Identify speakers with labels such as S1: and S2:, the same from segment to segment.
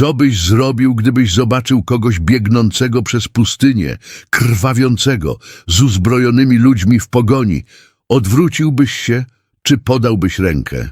S1: Co byś zrobił, gdybyś zobaczył kogoś biegnącego przez pustynię, krwawiącego, z uzbrojonymi ludźmi w pogoni? Odwróciłbyś się, czy podałbyś rękę?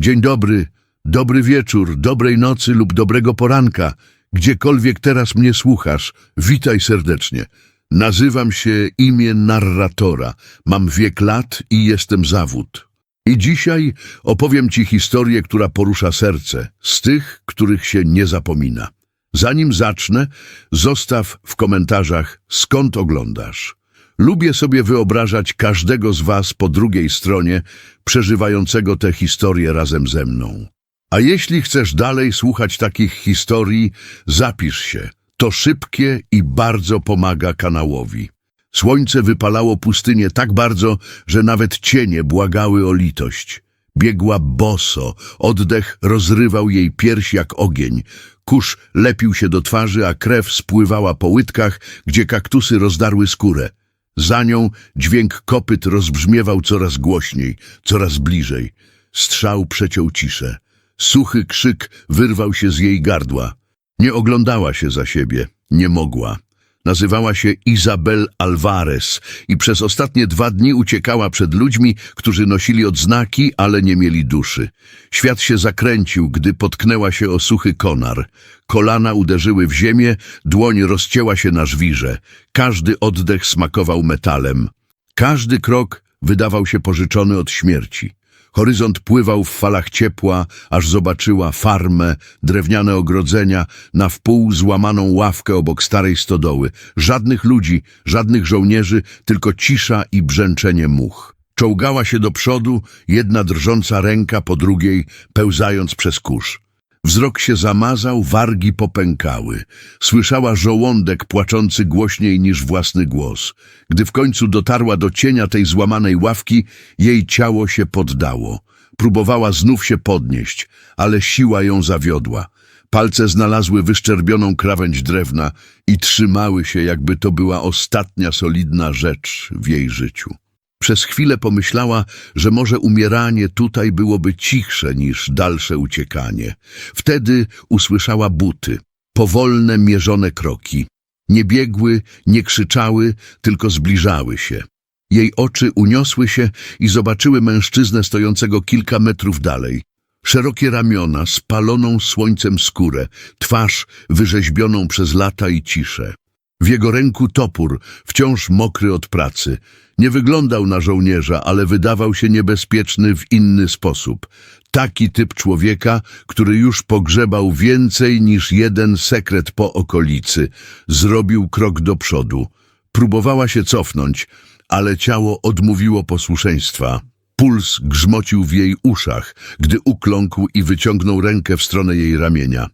S1: Dzień dobry, dobry wieczór, dobrej nocy lub dobrego poranka. Gdziekolwiek teraz mnie słuchasz, witaj serdecznie. Nazywam się imię narratora, mam wiek lat i jestem zawód. I dzisiaj opowiem Ci historię, która porusza serce, z tych, których się nie zapomina. Zanim zacznę, zostaw w komentarzach, skąd oglądasz. Lubię sobie wyobrażać każdego z Was po drugiej stronie, przeżywającego tę historię razem ze mną. A jeśli chcesz dalej słuchać takich historii, zapisz się. To szybkie i bardzo pomaga kanałowi. Słońce wypalało pustynię tak bardzo, że nawet cienie błagały o litość. Biegła boso, oddech rozrywał jej pierś jak ogień. Kurz lepił się do twarzy, a krew spływała po łydkach, gdzie kaktusy rozdarły skórę. Za nią dźwięk kopyt rozbrzmiewał coraz głośniej, coraz bliżej. Strzał przeciął ciszę. Suchy krzyk wyrwał się z jej gardła. Nie oglądała się za siebie, nie mogła. Nazywała się Izabel Alvarez i przez ostatnie dwa dni uciekała przed ludźmi, którzy nosili odznaki, ale nie mieli duszy. Świat się zakręcił, gdy potknęła się o suchy konar. Kolana uderzyły w ziemię, dłoń rozcięła się na żwirze. Każdy oddech smakował metalem. Każdy krok wydawał się pożyczony od śmierci. Horyzont pływał w falach ciepła, aż zobaczyła farmę, drewniane ogrodzenia, na wpół złamaną ławkę obok starej stodoły. Żadnych ludzi, żadnych żołnierzy, tylko cisza i brzęczenie much. Czołgała się do przodu, jedna drżąca ręka po drugiej, pełzając przez kurz. Wzrok się zamazał, wargi popękały. Słyszała żołądek płaczący głośniej niż własny głos. Gdy w końcu dotarła do cienia tej złamanej ławki, jej ciało się poddało. Próbowała znów się podnieść, ale siła ją zawiodła. Palce znalazły wyszczerbioną krawędź drewna i trzymały się, jakby to była ostatnia solidna rzecz w jej życiu. Przez chwilę pomyślała, że może umieranie tutaj byłoby cichsze niż dalsze uciekanie. Wtedy usłyszała buty, powolne, mierzone kroki. Nie biegły, nie krzyczały, tylko zbliżały się. Jej oczy uniosły się i zobaczyły mężczyznę stojącego kilka metrów dalej. Szerokie ramiona, spaloną słońcem skórę, twarz wyrzeźbioną przez lata i ciszę. W jego ręku topór, wciąż mokry od pracy. Nie wyglądał na żołnierza, ale wydawał się niebezpieczny w inny sposób. Taki typ człowieka, który już pogrzebał więcej niż jeden sekret po okolicy. Zrobił krok do przodu. Próbowała się cofnąć, ale ciało odmówiło posłuszeństwa. Puls grzmocił w jej uszach, gdy ukląkł i wyciągnął rękę w stronę jej ramienia.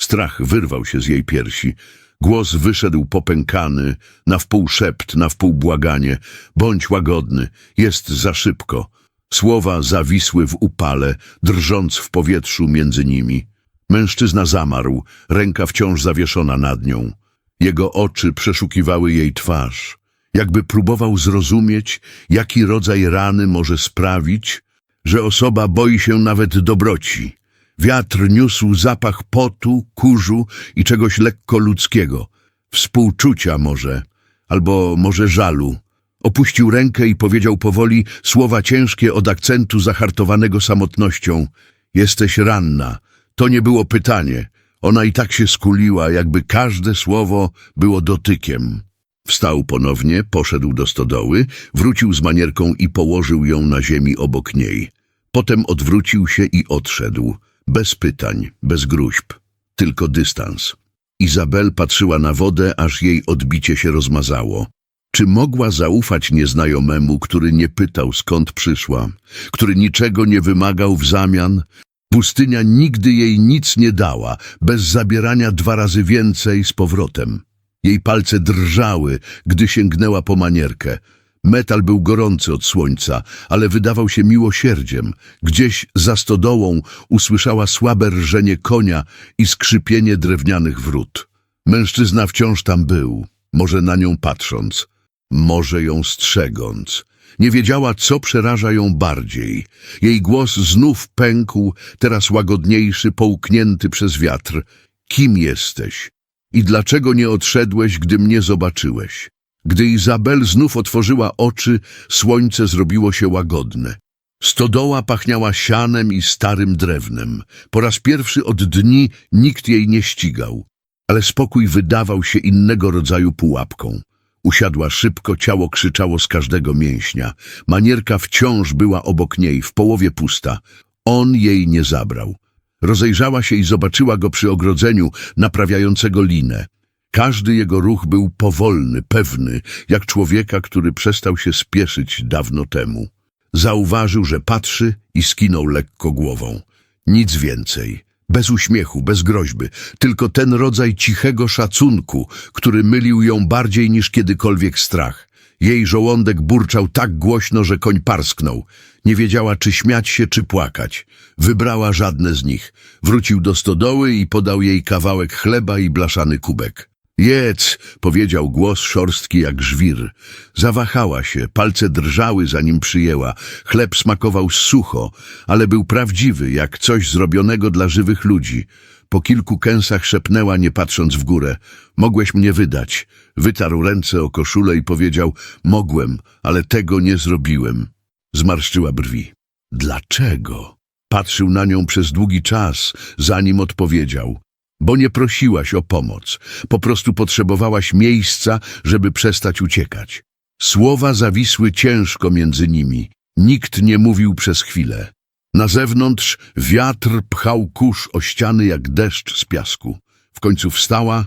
S1: Strach wyrwał się z jej piersi. Głos wyszedł popękany, na wpół szept, na wpół błaganie. Bądź łagodny, jest za szybko. Słowa zawisły w upale, drżąc w powietrzu między nimi. Mężczyzna zamarł, ręka wciąż zawieszona nad nią. Jego oczy przeszukiwały jej twarz. Jakby próbował zrozumieć, jaki rodzaj rany może sprawić, że osoba boi się nawet dobroci. Wiatr niósł zapach potu, kurzu i czegoś lekko ludzkiego. Współczucia może, albo może żalu. Opuścił rękę i powiedział powoli słowa ciężkie od akcentu zahartowanego samotnością. Jesteś ranna. To nie było pytanie. Ona i tak się skuliła, jakby każde słowo było dotykiem. Wstał ponownie, poszedł do stodoły, wrócił z manierką i położył ją na ziemi obok niej. Potem odwrócił się i odszedł. Bez pytań, bez gruźb, tylko dystans. Izabel patrzyła na wodę, aż jej odbicie się rozmazało. Czy mogła zaufać nieznajomemu, który nie pytał skąd przyszła, który niczego nie wymagał w zamian? Pustynia nigdy jej nic nie dała, bez zabierania dwa razy więcej z powrotem. Jej palce drżały, gdy sięgnęła po manierkę. Metal był gorący od słońca, ale wydawał się miłosierdziem. Gdzieś za stodołą usłyszała słabe rżenie konia i skrzypienie drewnianych wrót. Mężczyzna wciąż tam był, może na nią patrząc, może ją strzegąc. Nie wiedziała, co przeraża ją bardziej. Jej głos znów pękł, teraz łagodniejszy, połknięty przez wiatr. Kim jesteś? I dlaczego nie odszedłeś, gdy mnie zobaczyłeś? Gdy Izabel znów otworzyła oczy, słońce zrobiło się łagodne. Stodoła pachniała sianem i starym drewnem. Po raz pierwszy od dni nikt jej nie ścigał, ale spokój wydawał się innego rodzaju pułapką. Usiadła szybko, ciało krzyczało z każdego mięśnia. Manierka wciąż była obok niej, w połowie pusta. On jej nie zabrał. Rozejrzała się i zobaczyła go przy ogrodzeniu, naprawiającego linę. Każdy jego ruch był powolny, pewny, jak człowieka, który przestał się spieszyć dawno temu. Zauważył, że patrzy i skinął lekko głową. Nic więcej. Bez uśmiechu, bez groźby, tylko ten rodzaj cichego szacunku, który mylił ją bardziej niż kiedykolwiek strach. Jej żołądek burczał tak głośno, że koń parsknął. Nie wiedziała, czy śmiać się, czy płakać. Wybrała żadne z nich. Wrócił do stodoły i podał jej kawałek chleba i blaszany kubek. Jedz, powiedział głos szorstki jak żwir. Zawahała się, palce drżały, zanim przyjęła. Chleb smakował sucho, ale był prawdziwy, jak coś zrobionego dla żywych ludzi. Po kilku kęsach szepnęła, nie patrząc w górę. Mogłeś mnie wydać. Wytarł ręce o koszulę i powiedział, mogłem, ale tego nie zrobiłem. Zmarszczyła brwi. Dlaczego? Patrzył na nią przez długi czas, zanim odpowiedział. Bo nie prosiłaś o pomoc. Po prostu potrzebowałaś miejsca, żeby przestać uciekać. Słowa zawisły ciężko między nimi. Nikt nie mówił przez chwilę. Na zewnątrz wiatr pchał kurz o ściany jak deszcz z piasku. W końcu wstała,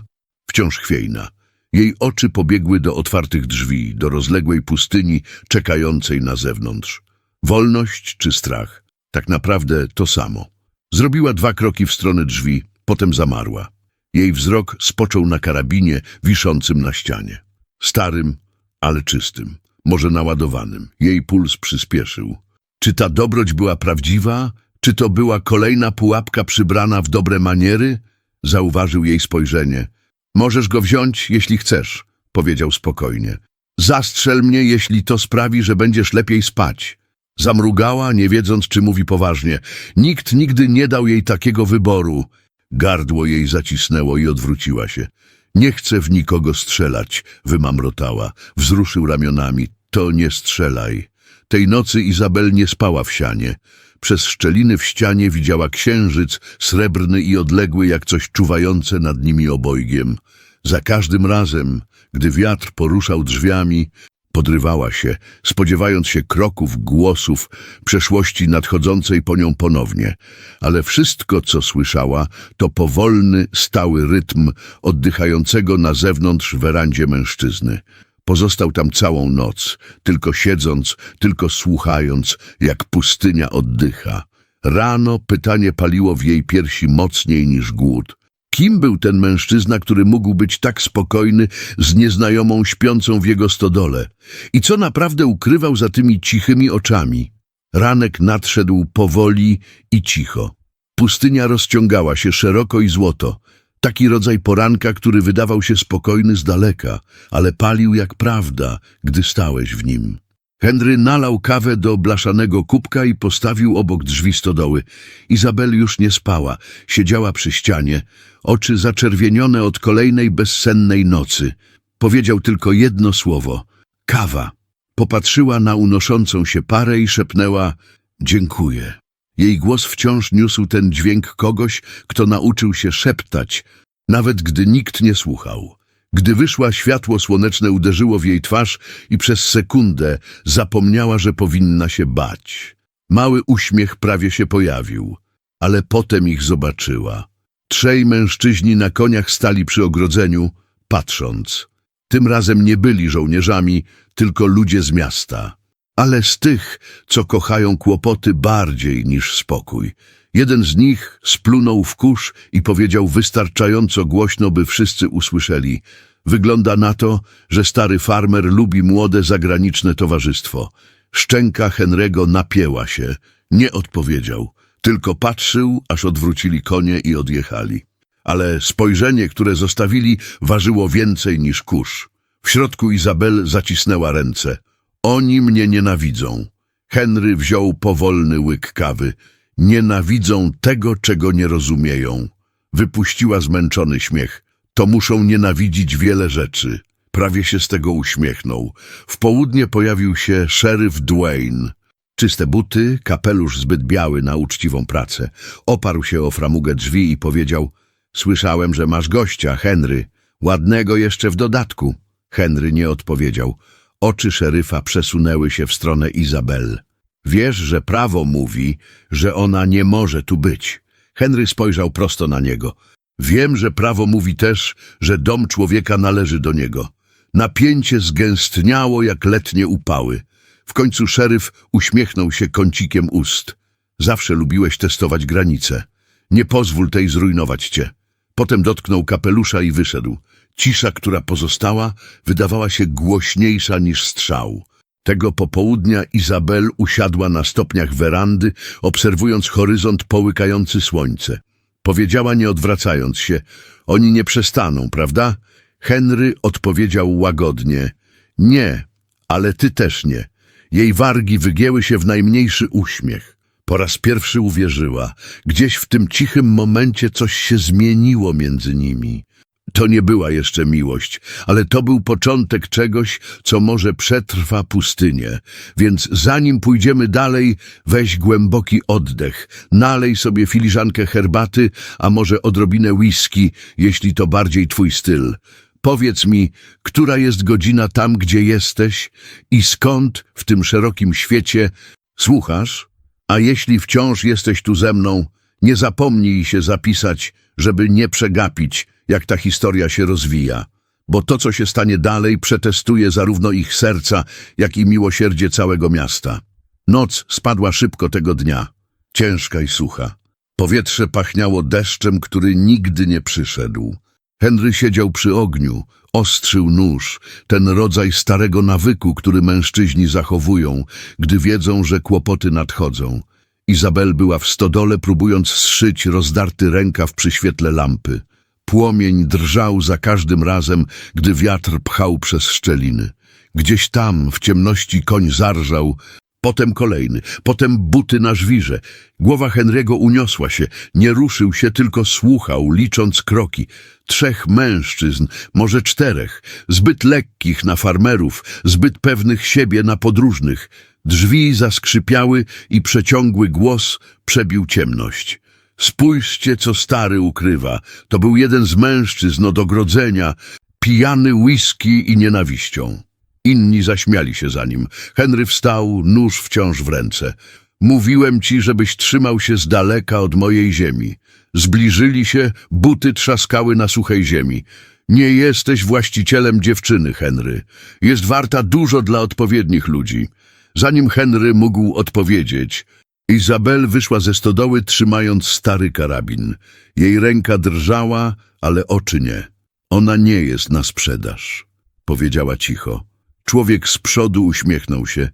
S1: wciąż chwiejna. Jej oczy pobiegły do otwartych drzwi, do rozległej pustyni czekającej na zewnątrz. Wolność czy strach? Tak naprawdę to samo. Zrobiła dwa kroki w stronę drzwi, potem zamarła. Jej wzrok spoczął na karabinie wiszącym na ścianie. Starym, ale czystym, może naładowanym. Jej puls przyspieszył. Czy ta dobroć była prawdziwa? Czy to była kolejna pułapka przybrana w dobre maniery? Zauważył jej spojrzenie. Możesz go wziąć, jeśli chcesz, powiedział spokojnie. Zastrzel mnie, jeśli to sprawi, że będziesz lepiej spać. Zamrugała, nie wiedząc, czy mówi poważnie. Nikt nigdy nie dał jej takiego wyboru. Gardło jej zacisnęło i odwróciła się. Nie chcę w nikogo strzelać, wymamrotała. Wzruszył ramionami. To nie strzelaj. Tej nocy Izabel nie spała w sianie. Przez szczeliny w ścianie widziała księżyc, srebrny i odległy jak coś czuwające nad nimi obojgiem. Za każdym razem, gdy wiatr poruszał drzwiami, podrywała się, spodziewając się kroków, głosów, przeszłości nadchodzącej po nią ponownie. Ale wszystko, co słyszała, to powolny, stały rytm oddychającego na zewnątrz werandzie mężczyzny. Pozostał tam całą noc, tylko siedząc, tylko słuchając, jak pustynia oddycha. Rano pytanie paliło w jej piersi mocniej niż głód. Kim był ten mężczyzna, który mógł być tak spokojny z nieznajomą śpiącą w jego stodole? I co naprawdę ukrywał za tymi cichymi oczami? Ranek nadszedł powoli i cicho. Pustynia rozciągała się szeroko i złoto. Taki rodzaj poranka, który wydawał się spokojny z daleka, ale palił jak prawda, gdy stałeś w nim. Henry nalał kawę do blaszanego kubka i postawił obok drzwi stodoły. Izabel już nie spała, siedziała przy ścianie, oczy zaczerwienione od kolejnej bezsennej nocy. Powiedział tylko jedno słowo – kawa. Popatrzyła na unoszącą się parę i szepnęła – dziękuję. Jej głos wciąż niósł ten dźwięk kogoś, kto nauczył się szeptać, nawet gdy nikt nie słuchał. Gdy wyszła, światło słoneczne uderzyło w jej twarz i przez sekundę zapomniała, że powinna się bać. Mały uśmiech prawie się pojawił, ale potem ich zobaczyła. Trzej mężczyźni na koniach stali przy ogrodzeniu, patrząc. Tym razem nie byli żołnierzami, tylko ludzie z miasta. Ale z tych, co kochają kłopoty bardziej niż spokój. Jeden z nich splunął w kurz i powiedział wystarczająco głośno, by wszyscy usłyszeli. Wygląda na to, że stary farmer lubi młode zagraniczne towarzystwo. Szczęka Henry'ego napięła się. Nie odpowiedział. Tylko patrzył, aż odwrócili konie i odjechali. Ale spojrzenie, które zostawili, ważyło więcej niż kurz. W środku Izabel zacisnęła ręce. Oni mnie nienawidzą. Henry wziął powolny łyk kawy. Nienawidzą tego, czego nie rozumieją. Wypuściła zmęczony śmiech. To muszą nienawidzić wiele rzeczy. Prawie się z tego uśmiechnął. W południe pojawił się szeryf Dwayne. Czyste buty, kapelusz zbyt biały na uczciwą pracę. Oparł się o framugę drzwi i powiedział Słyszałem, że masz gościa, Henry. Ładnego jeszcze w dodatku. Henry nie odpowiedział. Oczy szeryfa przesunęły się w stronę Izabel. Wiesz, że prawo mówi, że ona nie może tu być. Henry spojrzał prosto na niego. Wiem, że prawo mówi też, że dom człowieka należy do niego. Napięcie zgęstniało jak letnie upały. W końcu szeryf uśmiechnął się kącikiem ust. Zawsze lubiłeś testować granice. Nie pozwól tej zrujnować cię. Potem dotknął kapelusza i wyszedł. Cisza, która pozostała, wydawała się głośniejsza niż strzał. Tego popołudnia Izabel usiadła na stopniach werandy, obserwując horyzont połykający słońce. Powiedziała, nie odwracając się, oni nie przestaną, prawda? Henry odpowiedział łagodnie, nie, ale ty też nie. Jej wargi wygięły się w najmniejszy uśmiech. Po raz pierwszy uwierzyła. Gdzieś w tym cichym momencie coś się zmieniło między nimi. To nie była jeszcze miłość, ale to był początek czegoś, co może przetrwa pustynię. Więc zanim pójdziemy dalej, weź głęboki oddech, nalej sobie filiżankę herbaty, a może odrobinę whisky, jeśli to bardziej twój styl. Powiedz mi, która jest godzina tam, gdzie jesteś i skąd w tym szerokim świecie słuchasz? A jeśli wciąż jesteś tu ze mną, nie zapomnij się zapisać, żeby nie przegapić, jak ta historia się rozwija. Bo to, co się stanie dalej, przetestuje zarówno ich serca, jak i miłosierdzie całego miasta. Noc spadła szybko tego dnia, ciężka i sucha. Powietrze pachniało deszczem, który nigdy nie przyszedł. Henry siedział przy ogniu, ostrzył nóż, ten rodzaj starego nawyku, który mężczyźni zachowują, gdy wiedzą, że kłopoty nadchodzą. Izabel była w stodole, próbując zszyć rozdarty rękaw przy świetle lampy. Płomień drżał za każdym razem, gdy wiatr pchał przez szczeliny. Gdzieś tam, w ciemności, koń zarżał, Potem kolejny, potem buty na żwirze. Głowa Henry'ego uniosła się, nie ruszył się, tylko słuchał, licząc kroki. Trzech mężczyzn, może czterech, zbyt lekkich na farmerów, zbyt pewnych siebie na podróżnych. Drzwi zaskrzypiały i przeciągły głos przebił ciemność. Spójrzcie, co stary ukrywa. To był jeden z mężczyzn od ogrodzenia, pijany whisky i nienawiścią. Inni zaśmiali się za nim. Henry wstał, nóż wciąż w ręce. Mówiłem ci, żebyś trzymał się z daleka od mojej ziemi. Zbliżyli się, buty trzaskały na suchej ziemi. Nie jesteś właścicielem dziewczyny, Henry. Jest warta dużo dla odpowiednich ludzi. Zanim Henry mógł odpowiedzieć, Izabel wyszła ze stodoły, trzymając stary karabin. Jej ręka drżała, ale oczy nie. Ona nie jest na sprzedaż, powiedziała cicho. Człowiek z przodu uśmiechnął się.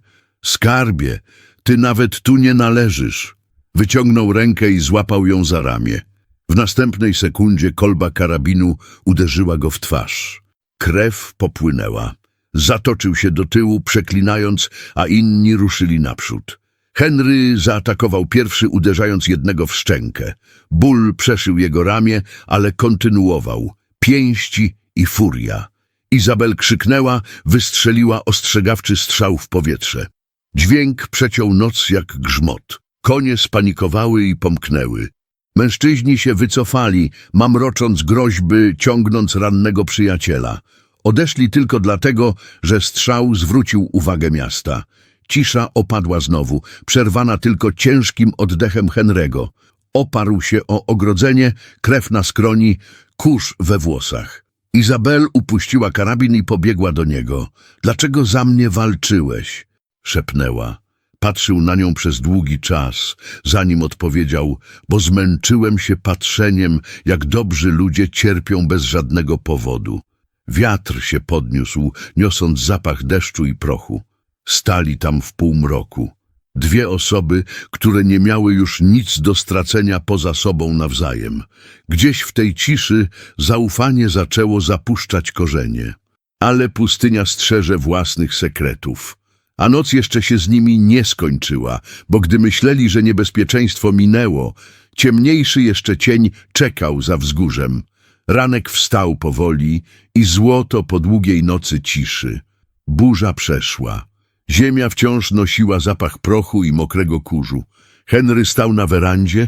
S1: Skarbie, ty nawet tu nie należysz. Wyciągnął rękę i złapał ją za ramię. W następnej sekundzie kolba karabinu uderzyła go w twarz. Krew popłynęła. Zatoczył się do tyłu, przeklinając, a inni ruszyli naprzód. Henry zaatakował pierwszy, uderzając jednego w szczękę. Ból przeszył jego ramię, ale kontynuował. Pięści i furia. Izabel krzyknęła, wystrzeliła ostrzegawczy strzał w powietrze. Dźwięk przeciął noc jak grzmot. Konie spanikowały i pomknęły. Mężczyźni się wycofali, mamrocząc groźby, ciągnąc rannego przyjaciela. Odeszli tylko dlatego, że strzał zwrócił uwagę miasta. Cisza opadła znowu, przerwana tylko ciężkim oddechem Henry'ego. Oparł się o ogrodzenie, krew na skroni, kurz we włosach. Izabel upuściła karabin i pobiegła do niego. Dlaczego za mnie walczyłeś? szepnęła. Patrzył na nią przez długi czas, zanim odpowiedział, bo zmęczyłem się patrzeniem, jak dobrzy ludzie cierpią bez żadnego powodu. Wiatr się podniósł, niosąc zapach deszczu i prochu. Stali tam w półmroku. Dwie osoby, które nie miały już nic do stracenia poza sobą nawzajem. Gdzieś w tej ciszy zaufanie zaczęło zapuszczać korzenie. Ale pustynia strzeże własnych sekretów. A noc jeszcze się z nimi nie skończyła, bo gdy myśleli, że niebezpieczeństwo minęło, Ciemniejszy jeszcze cień czekał za wzgórzem. Ranek wstał powoli i złoto po długiej nocy ciszy. Burza przeszła. Ziemia wciąż nosiła zapach prochu i mokrego kurzu. Henry stał na werandzie,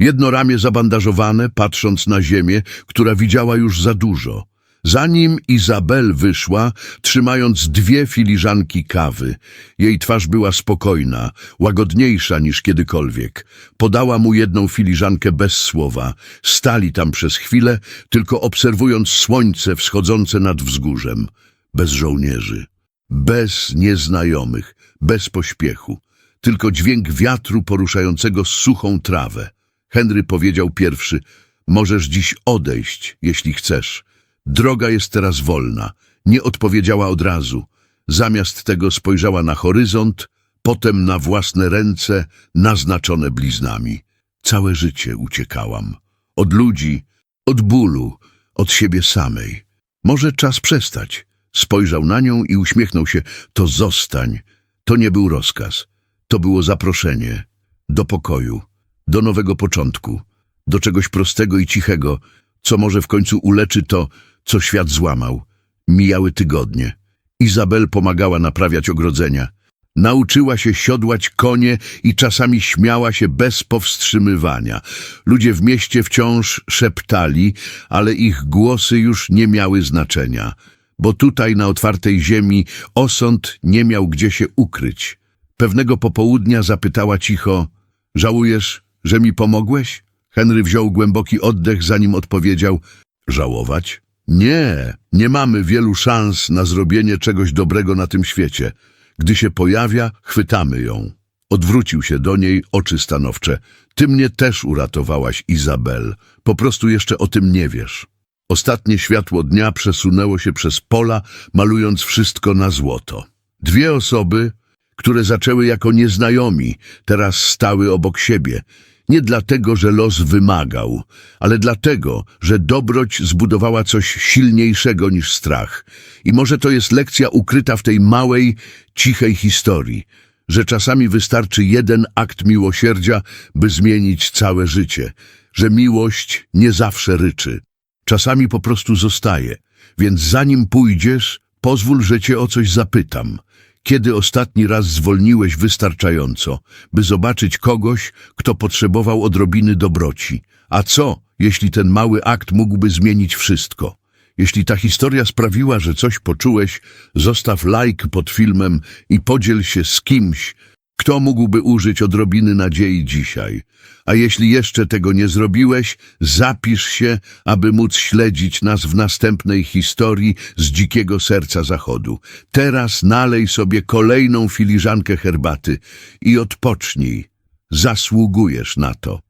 S1: jedno ramię zabandażowane, patrząc na ziemię, która widziała już za dużo. Zanim Izabel wyszła, trzymając dwie filiżanki kawy. Jej twarz była spokojna, łagodniejsza niż kiedykolwiek. Podała mu jedną filiżankę bez słowa. Stali tam przez chwilę, tylko obserwując słońce wschodzące nad wzgórzem. Bez żołnierzy, bez nieznajomych, bez pośpiechu. Tylko dźwięk wiatru poruszającego suchą trawę. Henry powiedział pierwszy, możesz dziś odejść, jeśli chcesz. Droga jest teraz wolna. Nie odpowiedziała od razu. Zamiast tego spojrzała na horyzont, potem na własne ręce, naznaczone bliznami. Całe życie uciekałam. Od ludzi, od bólu, od siebie samej. Może czas przestać. Spojrzał na nią i uśmiechnął się. To zostań. To nie był rozkaz. To było zaproszenie. Do pokoju. Do nowego początku. Do czegoś prostego i cichego, co może w końcu uleczy to, co świat złamał. Mijały tygodnie. Izabel pomagała naprawiać ogrodzenia. Nauczyła się siodłać konie i czasami śmiała się bez powstrzymywania. Ludzie w mieście wciąż szeptali, ale ich głosy już nie miały znaczenia, bo tutaj na otwartej ziemi osąd nie miał gdzie się ukryć. Pewnego popołudnia zapytała cicho, żałujesz, że mi pomogłeś? Henry wziął głęboki oddech, zanim odpowiedział, żałować? Nie, nie mamy wielu szans na zrobienie czegoś dobrego na tym świecie. Gdy się pojawia, chwytamy ją. Odwrócił się do niej, oczy stanowcze. Ty mnie też uratowałaś, Izabel. Po prostu jeszcze o tym nie wiesz. Ostatnie światło dnia przesunęło się przez pola, malując wszystko na złoto. Dwie osoby, które zaczęły jako nieznajomi, teraz stały obok siebie. Nie dlatego, że los wymagał, ale dlatego, że dobroć zbudowała coś silniejszego niż strach. I może to jest lekcja ukryta w tej małej, cichej historii, że czasami wystarczy jeden akt miłosierdzia, by zmienić całe życie, że miłość nie zawsze ryczy. Czasami po prostu zostaje, więc zanim pójdziesz, pozwól, że cię o coś zapytam. Kiedy ostatni raz zwolniłeś wystarczająco, by zobaczyć kogoś, kto potrzebował odrobiny dobroci? A co, jeśli ten mały akt mógłby zmienić wszystko? Jeśli ta historia sprawiła, że coś poczułeś, zostaw like pod filmem i podziel się z kimś, kto mógłby użyć odrobiny nadziei dzisiaj. A jeśli jeszcze tego nie zrobiłeś, zapisz się, aby móc śledzić nas w następnej historii z dzikiego serca zachodu. Teraz nalej sobie kolejną filiżankę herbaty i odpocznij. Zasługujesz na to.